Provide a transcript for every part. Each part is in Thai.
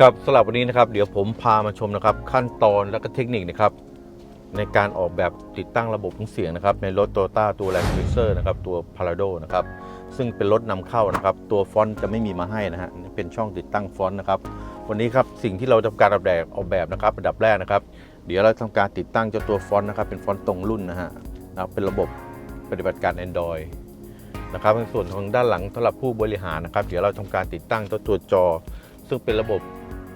ครับสำหรับวันนี้นะครับเดี๋ยวผมพามาชมนะครับขั้นตอนและก็เทคนิคนะครับในการออกแบบติดตั้งระบบเครื่องเสียงนะครับในรถโตโยต้าตัว Land Cruiser นะครับตัว Parado นะครับซึ่งเป็นรถนำเข้านะครับตัวฟอนต์จะไม่มีมาให้นะฮะเป็นช่องติดตั้งฟอนต์นะครับวันนี้ครับสิ่งที่เราทำการออกแบบออกแบบนะครับระดับแรกนะครับ เดี๋ยวเราทำการติดตั้งเจ้าตัวฟอนต์นะครับเป็นฟอนต์ตรงรุ่นนะฮะนะเป็นระบบปฏิบัติการ Android นะครับในส่วนของด้านหลังสำหรับผู้บริหารนะครับ เดี๋ยวเราทำการติดตั้งเจ้าตัวจอ ซึ่งเป็นระบบ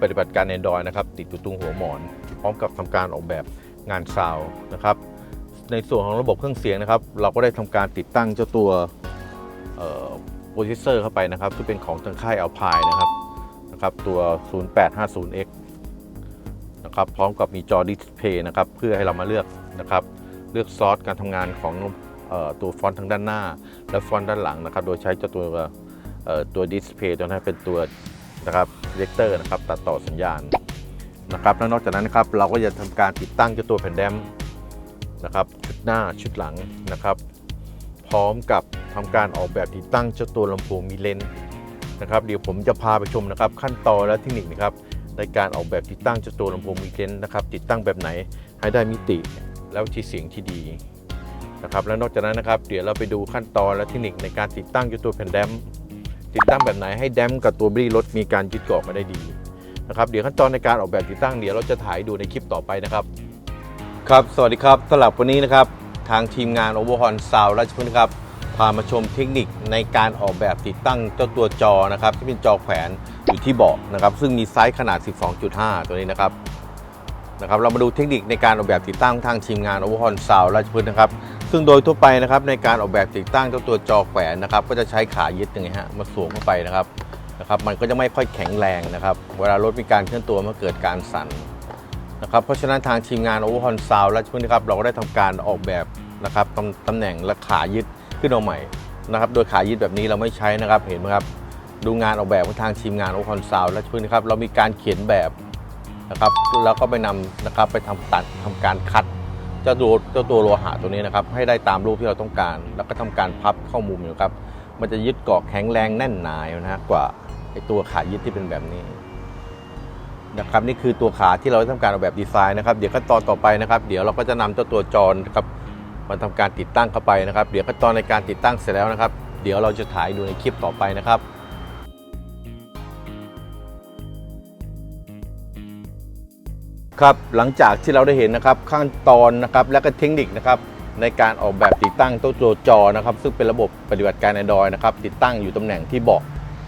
ปฏิบัติการ Android นะครับ ติดอยู่ตรงหัวหมอน พร้อมกับทำการออกแบบงานซาวนะครับ ในส่วนของระบบเครื่องเสียงนะครับ เราก็ได้ทำการติดตั้งเจ้าตัวโปรเซสเซอร์เข้าไปนะครับที่เป็นของทางค่ายอัลพายนะครับนะครับ ตัว 0850X นะครับ พร้อมกับมีจอดิสเพย์นะครับ เพื่อให้เรามาเลือกนะครับ เลือกซอสการทำงานของออตัวฟอนต์ทางด้านหน้า และฟอนต์ด้านหลังนะครับ โดยใช้เจ้าตัวเอ่อตัวดิสเพย์ตัวนั้นเป็นตัวนะครับ เวกเตอร์นะครับตัดต่อสัญญาณนะครับและนอกจากนั้นนะครับเราก็จะทำการติดตั้งเจ้าตัวแผ่นแดมนะครับชุดหน้าชุดหลังนะครับ พร้อมกับทำการออกแบบติดตั้งเจ้าตัวลำโพงมีเลนนะครับเดี๋ยวผมจะพาไปชมนะครับขั้นตอนและเทคนิคนะครับในการออกแบบติดตั้งเจ้าตัวลำโพงมีเลนนะครับติดตั้งแบบไหนให้ได้มิติแล้วที่เสียงที่ดีนะครับและนอกจากนั้นนะครับ เดี๋ยวเราไปดูขั้นตอนและเทคนิคในการติดตั้งเจ้าตัวแผ่นแดม ติดตั้งแบบไหนให้แดมกับตัวบรีรถมีการยึดเกาะมาได้ดีนะครับเดี๋ยวขั้นตอนในการออกแบบติดตั้งเดี๋ยวเราจะถ่ายดูในคลิปต่อไปนะครับ ครับ สวัสดีครับสำหรับวันนี้นะครับ ทางทีมงาน o v e r h o r n s o u n d ราชพฤกษ์นครับพามาชมเทคนิคในการออกแบบติดตั้งเจ้าตัวจอนะครับ ที่เป็นจอแขวนอยู่ที่เบาะนะครับ ซึ่งมีไซส์ขนาด 12.5 ตัวนี้นะครับนะครับ เรามาดูเทคนิคในการออกแบบติดตั้งทางทีมงาน o v e r h o r n s o u n d ราชพฤกษ์นะครับ ซึ่งโดยทั่วไปนะครับในการออกแบบติดตั้งเจ้าตัวจอแขวนนะครับ ก็จะใช้ขายึดอย่างนี้ฮะมาสวมเข้าไปนะครับนะครับมันก็จะไม่ค่อยแข็งแรงนะครับ เวลารถมีการเคลื่อนตัวมันเกิดการสั่นนะครับเพราะฉะนั้นทางทีมงาน o v e r h o r n s o u n d และช่วงนี้ครับเราก็ได้ทำการออกแบบนะครับตำตำแหน่งและขายึดขึ้นมาใหม่นะครับโดยขายึดแบบนี้เราไม่ใช้นะครับเห็นไหมครับดูงานออกแบบของทางทีมงาน o v e r h o r n s o u n d และช่วงนี้ครับเรามีการเขียนแบบนะครับแล้วก็ไปนำนะครับไปทำตัดทำการคัด จ้าตัวเจ้าตัวโลหะตัวนี้นะครับให้ได้ตามรูปที่เราต้องการ แล้วก็ทำการพับเข้ามุมอยู่ครับ มันจะยึดเกาะแข็งแรงแน่นหนานะฮะกว่าไอตัวขายึดที่เป็นแบบนี้นะครับนี่คือตัวขาที่เราทำการออกแบบดีไซน์นะครับ เดี๋ยวขั้นตอนต่อไปนะครับ เดี๋ยวเราก็จะนำเจ้าตัวจอนะครับมาทำการติดตั้งเข้าไปนะครับ เดี๋ยวขั้นตอนในการติดตั้งเสร็จแล้วนะครับ เดี๋ยวเราจะถ่ายดูในคลิปต่อไปนะครับ ครับหลังจากที่เราได้เห็นนะครับขั้นตอนนะครับและก็เทคนิคนะครับในการออกแบบติดตั้งตัวตัวจอนะครับซึ่งเป็นระบบปฏิบัติการ Android นะครับติดตั้งอยู่ตำแหน่งที่เบาะ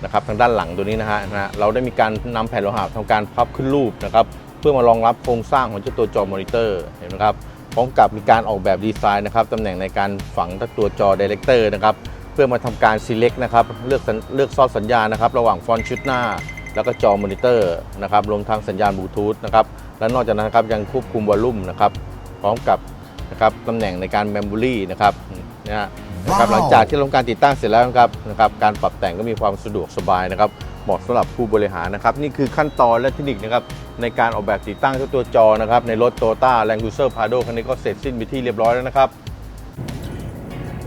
นะครับทางด้านหลังตัวนี้นะฮะนะฮะเราได้มีการนำแผ่นโลหะทำการพับขึ้นรูปนะครับเพื่อมารองรับโครงสร้างของเจ้าตัวจอมอนิเตอร์เห็นไหมครับพร้อมกับมีการออกแบบดีไซน์นะครับตำแหน่งในการฝังตัวจอ Director นะครับเพื่อมาทำการ select นะครับเลือกเลือกซอสสัญญาณนะครับระหว่างฟอนต์ชุดหน้า แล้วก็จอมอนิเตอร์นะครับรวมทั้งสัญญาณบลูทูธนะครับ และนอกจากนั้นนะครับยังควบคุมวอลลุ่มนะครับพร้อมกับนะครับตำแหน่งในการ Memory นะครับนะฮะนะครับหลังจากที่ทำการติดตั้งเสร็จแล้วนะครับนะครับการปรับแต่งก็มีความสะดวกสบายนะครับเหมาะสำหรับผู้บริหารนะครับ นี่คือขั้นตอนและเทคนิคนะครับในการออกแบบติดตั้งเจ้าตัวจอนะครับในรถ Toyota Land Cruiser Prado คันนี้ก็เสร็จสิ้นไปที่เรียบร้อยแล้วนะครับ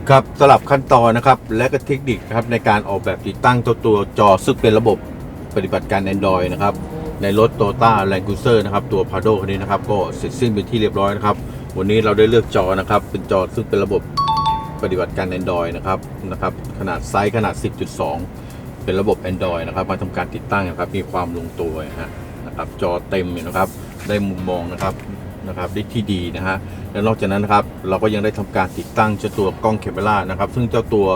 ครับสลับขั้นตอนนะครับและก็เทคนิคนะครับในการออกแบบติดตั้งตัวตัวจอซึ่งเป็นระบบปฏิบัติการ Android นะครับ ในรถ Toyota Land Cruiser นะครับ ตัว Prado คันนี้นะครับ ก็เสร็จสิ้นไปที่เรียบร้อยนะครับ วันนี้เราได้เลือกจอนะครับ เป็นจอซึ่งเป็นระบบปฏิบัติการ Android นะครับนะครับ ขนาดไซส์ขนาด 10.2 เป็นระบบ Android นะครับ มาทำการติดตั้งนะครับ มีความลงตัวนะครับ จอเต็มอยู่นะครับ ได้มุมมองนะครับนะครับได้ที่ดีนะฮะและนอกจากนั้นนะครับ เราก็ยังได้ทำการติดตั้งเจ้าตัวกล้องเคมเมรานะครับ ซึ่งเจ้าตัว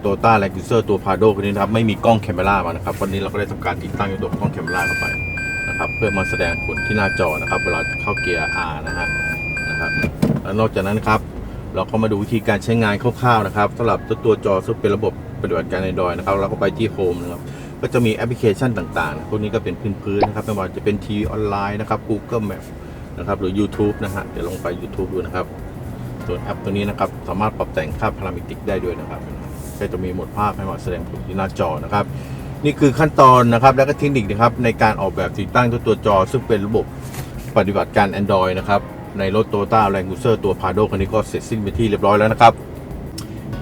โตต้าแลก u เซอร์ตัวพาโดคนนี้นะครับไม่มีกล้องเคมเมรามานะครับวันนี้เราก็ได้ทำการติดตั้งตัวกล้องเคมเมราเข้าไปนะครับเพื่อมาแสดงผลที่หน้าจอนะครับเวลาเข้าเกียร์ R นะฮะนะครับและนอกจากนั้นครับเราก็มาดูวิธีการใช้งานคร่าวๆนะครับสำหรับตัวจอซึ่งเป็นระบบปฏิบัติการ Android นะครับเราก็ไปที่โฮมนะครับก็จะมีแอปพลิเคชันต่างๆ พวกนี้ก็เป็นพื้นๆนะครับไม่ว่าจะเป็นทีวีออนไลน์นะครับ Google Map นะครับหรือ YouTube นะฮะเดี๋ยวลงไป YouTube ดูนะครับ ส่วนแอปตัวนี้นะครับ สามารถปรับแต่งค่าพารามิติกได้ด้วยนะครับก็จะมีหมดภาพให้มาแสดงผลที่หน้าจอนะครับ นี่คือขั้นตอนนะครับ และก็เทคนิคนะครับในการออกแบบติดตั้งตัวตัวจอ ซึ่งเป็นระบบปฏิบัติการ Android นะครับ ในรถ Toyota Land Cruiser ตัว Prado คันนี้ก็เสร็จสิ้นไปที่เรียบร้อยแล้วนะครับ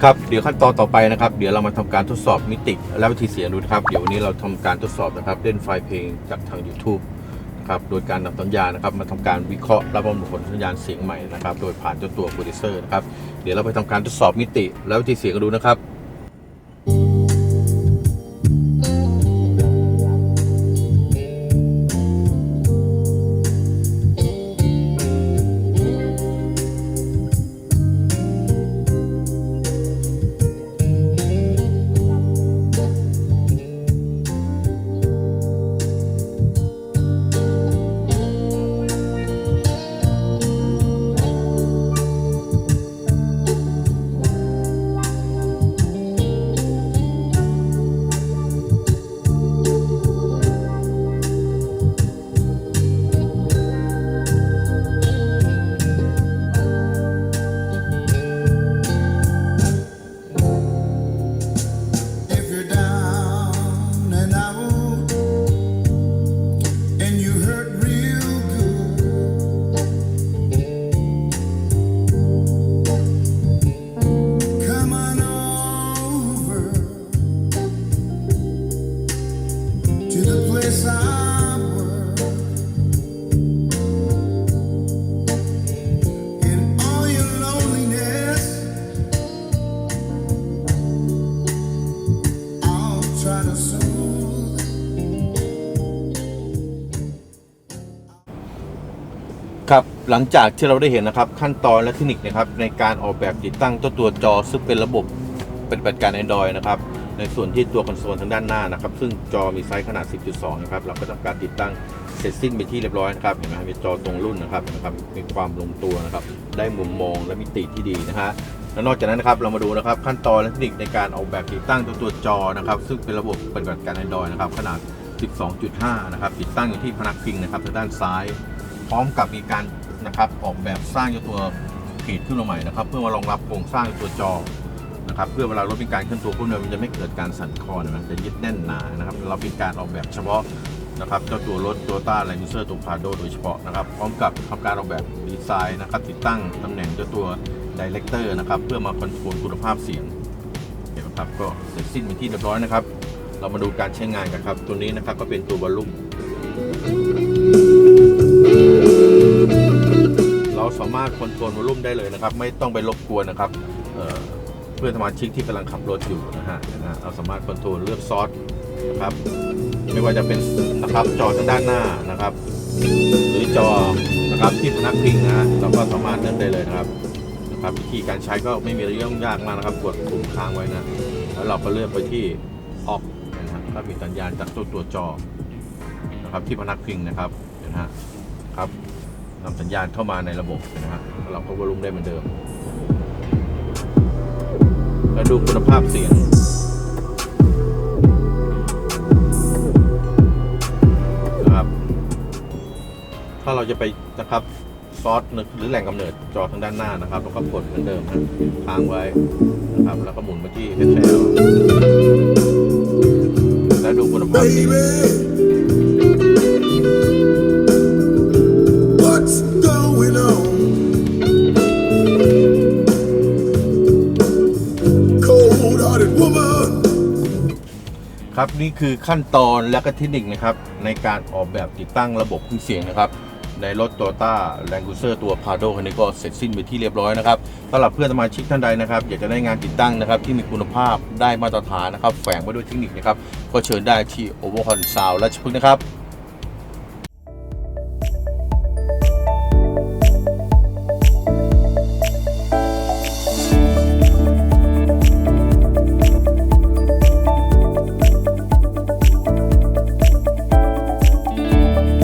ครับเดี๋ยวขั้นตอนต่อไปนะครับ เดี๋ยวเรามาทำการทดสอบมิติ และวิธีเสียงดูนะครับ เดี๋ยววันนี้เราทำการทดสอบนะครับ เล่นไฟล์เพลงจากทาง YouTube นะครับโดยการนำสัญญาณนะครับมาทำการวิเคราะห์และประมวลผลสัญญาณเสียงใหม่นะครับโดยผ่านเจ้าตัวโปรดิวเซอร์นะครับเดี๋ยวเราไปทำการทดสอบมิติและวิธีเสียงกันดูนะครับ หลังจากที่เราได้เห็นนะครับขั้นตอนและเทคนิคนะครับในการออกแบบติดตั้งเจ้าตัวจอซึ่งเป็นระบบปฏิบัติการ Android นะครับในส่วนที่ตัวคอนโซลทางด้านหน้านะครับ ซึ่งจอมีไซส์ขนาด 10.2 นะครับ เราก็ทำการติดตั้งเสร็จสิ้นไปที่เรียบร้อยนะครับเห็นไหมมีจอตรงรุ่นนะครับนะครับมีความลงตัวนะครับ ได้มุมมองและมิติที่ดีนะฮะและนอกจากนั้นนะครับเรามาดูนะครับขั้นตอนและเทคนิคในการออกแบบติดตั้งตัวตัวจอนะครับ ซึ่งเป็นระบบปฏิบัติการ Android นะครับขนาด 12.5 นะครับติดตั้งอยู่ที่พนักพิงนะครับทางด้านซ้าย พร้อมกับมีการ นะครับออกแบบสร้างเจ้าตัวเพจขึ้นมาใหม่นะครับ เพื่อมารองรับโครงสร้างตัวจอนะครับเพื่อเวลารถมีการเคลื่อนตัวพวกนี้มันจะไม่เกิดการสั่นคลอนนจะยึดแน่นหนานะครับเราเป็นการออกแบบเฉพาะนะครับเจ้าตัวรถตัวต้าแลน์เซอร์ตัวพาโดโดยเฉพาะนะครับพร้อมกับทำการออกแบบดีไซน์นะครับติดตั้งตำแหน่งเจ้าตัวดีเลกเตอร์นะครับเพื่อมาคอนโทรลคุณภาพเสียงเห็นไหมครับก็เสร็จสิ้นเป็นที่เรียบร้อยนะครับ เรามาดูการใช้งานกันครับ ตัวนี้นะครับก็เป็นตัววอลลุ่ม สามารถคอนโทรลวอลุ่มได้เลยนะครับ ไม่ต้องไปรบกวนนะครับเเพื่อนสมาชิกที่กำลังขับรถอยู่นะฮะนะเราสามารถคอนโทรลเลือกซอสนะครับ ไม่ว่าจะเป็นนะครับจอทางด้านหน้านะครับ หรือจอนะครับที่พนักพิงนะฮะเราก็สามารถเลือกได้เลยนะครับนะครับวิธีการใช้ก็ไม่มีอะไรยุ่งยากมากนะครับกดปุ่มค้างไว้นะแล้วเราก็เลือกไปที่ออกนะฮะก็มีสัญญาณจากตัวตัวจอนะครับที่พนักพิงนะครับเห็นไหมฮะครับ นำสัญญาณเข้ามาในระบบนะฮะเราก็วอลลุ่มได้เหมือนเดิมแล้วดูคุณภาพเสียงนะครับ ถ้าเราจะไปนะครับซอสหรือแหล่งกำเนิดจอทางด้านหน้านะครับเราก็กดเหมือนเดิมฮะค้างไว้นะครับ แล้วก็หมุนมาที่ HL แล้วดูคุณภาพเสียง ครับนี่คือขั้นตอนและก็เทคนิคนะครับ ในการออกแบบติดตั้งระบบเครื่องเสียงนะครับ ในรถ t o y ต้าแรงคูเซอร์ตัว Prado คันนี้ก็เสร็จสิ้นไปที่เรียบร้อยนะครับสำหรับเพื่อนสมาชิกท่านใดนะครับ อยากจะได้งานติดตั้งนะครับ ที่มีคุณภาพได้มาตรฐานนะครับ แฝงไว้ด้วยเทคนิคนะครับ ก็เชิญได้ที่ Overcon Sound และชพฤกษ์นะครับ